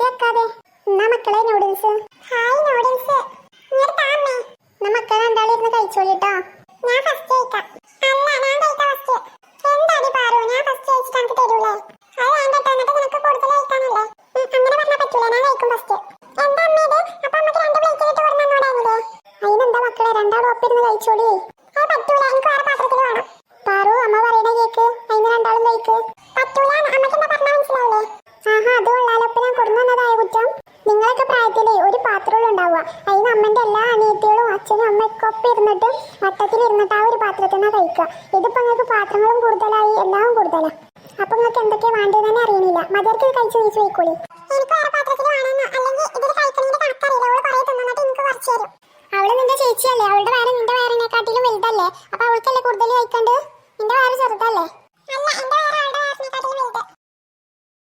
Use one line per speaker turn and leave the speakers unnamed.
നോക്കാതെ എന്നാ മക്കളെ നൂഡിൽസ് ഹായ് നൂഡിൽസ് എന്നാ മക്കളെ രണ്ടാളിരുന്ന് കഴിച്ചോളിട്ടോ ഞാൻ ഫസ്റ്റ് കഴിക്കാം. അല്ല ഞാൻ കഴിക്കാം ഫസ്റ്റ് എന്താടി പാറു? ഞാൻ ഫസ്റ്റ് കഴിച്ചിട്ട് എനിക്ക് തരൂലേ? അത് എന്നിട്ട് നിനക്ക് കൂടുതൽ കഴിക്കാനല്ലേ? അങ്ങനെ പറഞ്ഞാൽ പറ്റൂല. ഞാൻ കഴിക്കും ഫസ്റ്റ് എന്താ അമ്മ ഇത്? അപ്പൊ നമുക്ക് രണ്ട് പ്ലേറ്റ് ഇട്ട് കൊടുന്നോടാനില്ലേ അതിനെന്താ മക്കളെ? രണ്ടാളും ഒപ്പിരുന്ന് കഴിച്ചോളി. അത് പറ്റൂല. എനിക്ക് ഉണ്ടാവുക. അതിന് അമ്മന്റെ എല്ലാ അനിയത്തികളും അച്ഛനും അമ്മയൊക്കെ ഒപ്പം ഇരുന്നിട്ട് വട്ടത്തിൽ ഇരുന്നിട്ട് ആ ഒരു പാത്രത്തിൽ നിന്നാണ് കഴിക്കുക. ഇതിപ്പോൾ നിങ്ങൾക്ക് പാത്രങ്ങളും കൂടുതലായി എല്ലാം കൂടുതലാണ് അപ്പൊ നിങ്ങൾക്ക് എന്തൊക്കെയാ വേണ്ടത് തന്നെ അറിയണില്ല. മദർക്ക് ഇത് കഴിച്ചു നീ പോയിക്കോളി. അവൾ നിന്റെ ചേച്ചിയല്ലേ? അവളുടെ വയറ് നിന്റെ വയറിനെക്കാട്ടിലും വലുതല്ലേ? അപ്പൊ അവൾക്കല്ലേ കൂടുതൽ കഴിക്കണ്ട് നിന്റെ വയറ്